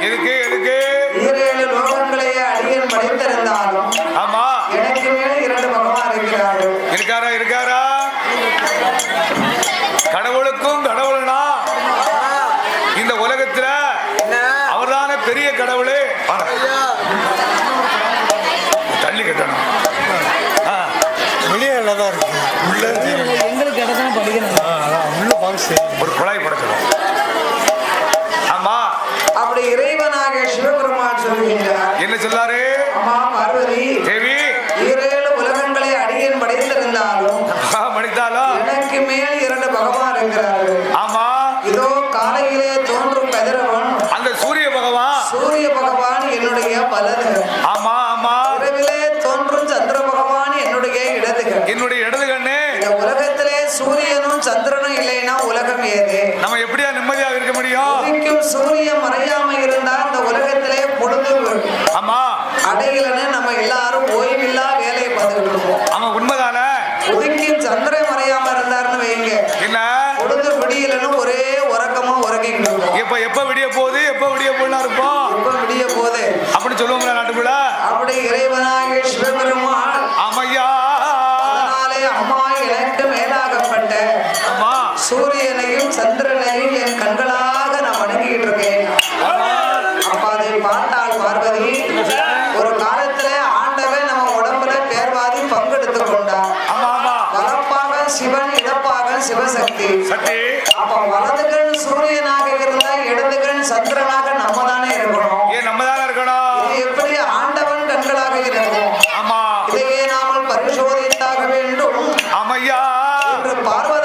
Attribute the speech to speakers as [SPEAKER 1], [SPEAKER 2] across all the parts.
[SPEAKER 1] எதுக்கு எதுக்கு?
[SPEAKER 2] ஈரேழு லோகங்களே அடியன் படைத்திருந்தாலும்
[SPEAKER 1] ஆமா.
[SPEAKER 2] எனக்கு மேல் இரண்டு பகவான் இருக்கிறார்கள்.
[SPEAKER 1] இருக்காரா இருக்காரா? கடவுளுக்கும் கடவுள்னா. இந்த உலகத்துல அவர்தானே பெரிய கடவுளே. தள்ளி கட்டணும்.
[SPEAKER 3] வெளியே தான் இருக்கு. உள்ள.
[SPEAKER 4] எங்களுக்கு இடத்துல படிக்கணும்
[SPEAKER 3] ஆ, அதான் உள்ள பாக்ஸ்
[SPEAKER 1] ஒரு குழாய் ஆமா ஆமா.
[SPEAKER 2] இரவிலே தோன்றும் சந்திர பகவான் என்னுடைய இடதுகள்
[SPEAKER 1] என்னுடைய இடது கண்ணு
[SPEAKER 2] இந்த உலகத்திலே சூரியனும் சந்திரனும் இல்லைன்னா உலகம் ஏது?
[SPEAKER 1] நம்ம எப்படியா நிம்மதியாக இருக்க முடியும்?
[SPEAKER 2] உதிக்கும் சூரியன் மறையாம இருந்தா இந்த உலகத்திலே பொழுது
[SPEAKER 1] ஆமா.
[SPEAKER 2] அடையலன்னு நம்ம எல்லாரும் ஓய்வில்லா வேலையை பார்த்துக்கிட்டு இருப்போம்.
[SPEAKER 1] ஆமா உண்மைதானே?
[SPEAKER 2] உதிக்கும் சந்திரன் மறையாம இருந்தாருன்னு வைங்க
[SPEAKER 1] என்ன?
[SPEAKER 2] பொழுது விடியலன்னு ஒரே உறக்கமா உறக்கிட்டு
[SPEAKER 1] எப்ப எப்ப விடிய போகுது? எப்ப விடிய போனா இருப்போம்?
[SPEAKER 2] சூரியனையும் சந்திரனையும் என் கண்களாக நான் வணங்கிட்டு இருக்கேன். அப்ப அதை பார்த்தால் பார்வதி ஒரு காலத்துல ஆண்டவன் நம்ம உடம்புல பேர்வாதி பங்கெடுத்து
[SPEAKER 1] ஆமா
[SPEAKER 2] வலப்பாக சிவன் இடப்பாக சிவசக்தி.
[SPEAKER 1] சக்தி.
[SPEAKER 2] அப்ப வலதுகன் சூரியனாக இருந்தா இடதுகன் சந்திரனாக நம்ம தானே இருக்கணும்.
[SPEAKER 1] ஏன் நம்ம தானே இருக்கணும்?
[SPEAKER 2] இது எப்படி ஆண்டவன் கண்களாக இருக்கும்? இதையே நாமல் பரிசோதித்தாக வேண்டும்.
[SPEAKER 1] ஆமையா.
[SPEAKER 2] என்று கரங்களை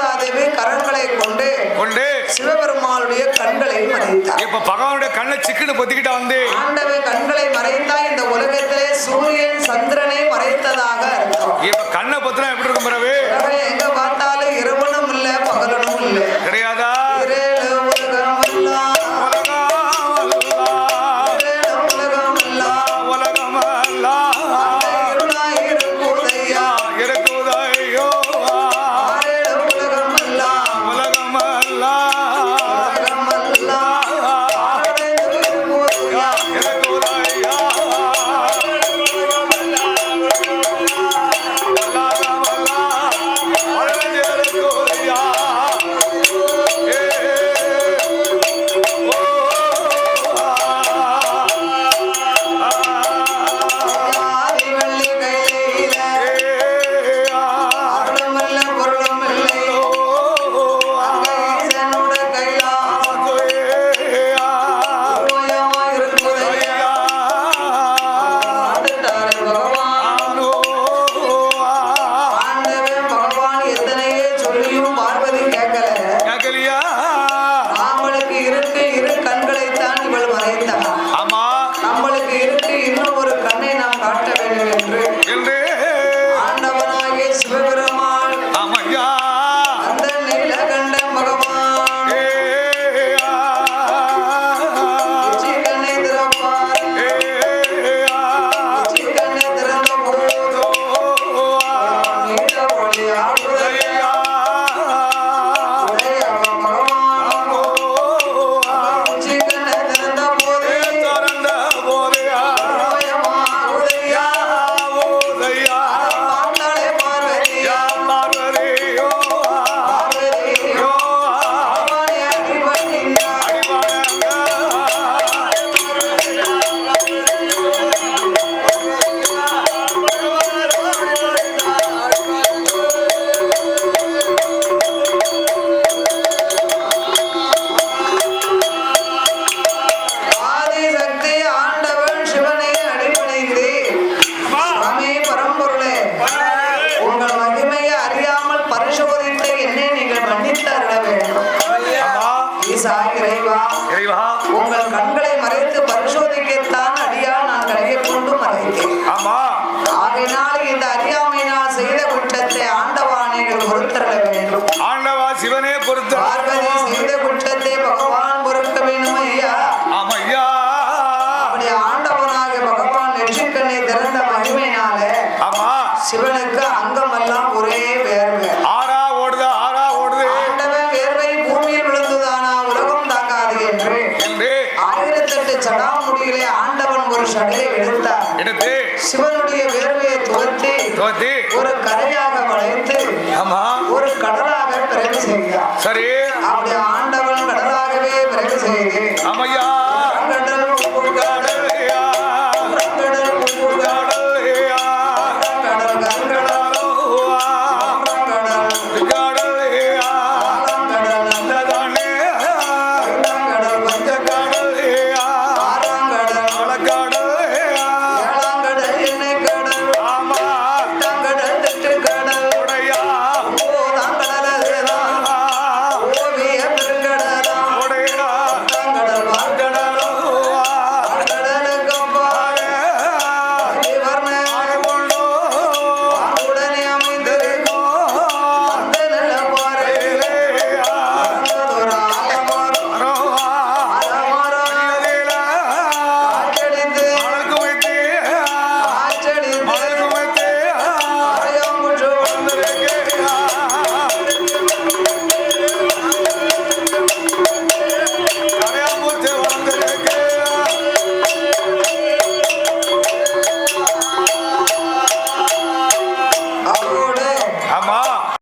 [SPEAKER 2] கொண்டு சிவபெருமானுடைய கண்களை மறைத்தார்.
[SPEAKER 1] இப்ப பகவானுடைய கண்ணை சிக்குன்னு பொத்திக்கிட்டா வந்து
[SPEAKER 2] ஆண்டவன் கண்களை மறைத்தா இந்த உலகத்திலே சூரியன் சந்திரனை மறைத்ததாக அர்த்தம்.
[SPEAKER 1] இப்ப கண்ணை பொத்தினா எப்படி இருக்கும் பிறகு
[SPEAKER 2] இறைவா உங்கள் கண்களை மறைத்து பரிசோதிக்கத்தான் அடியா நான் கையை கொண்டு மறைத்தேன்.
[SPEAKER 1] ஆமா.
[SPEAKER 2] ஆகையினால் இந்த அறியாமையினால் செய்த குற்றத்தை ஆண்டவானைகள் பொறுத்தருள வேண்டும்.
[SPEAKER 1] ஆண்டவா சிவனே பொறுத்த
[SPEAKER 2] பார்வதி செய்த குற்றத்தை பகவான் பொறுக்க வேண்டும் ஐயா.
[SPEAKER 1] ஆமையா
[SPEAKER 2] அப்படி ஆண்டவனாக பகவான் நெற்றிக்கண்ணை திறந்த இருபத்தெட்டு சடாமுடியிலே ஆண்டவன் ஒரு சடையை எடுத்தார்.
[SPEAKER 1] எடுத்து
[SPEAKER 2] சிவனுடைய வேர்வையை துவர்த்தி
[SPEAKER 1] தோத்தி
[SPEAKER 2] ஒரு கரையாக வளைத்து
[SPEAKER 1] ஆமா.
[SPEAKER 2] ஒரு கடலாக பிறகு செய்தார்.
[SPEAKER 1] சரி.
[SPEAKER 2] அப்படி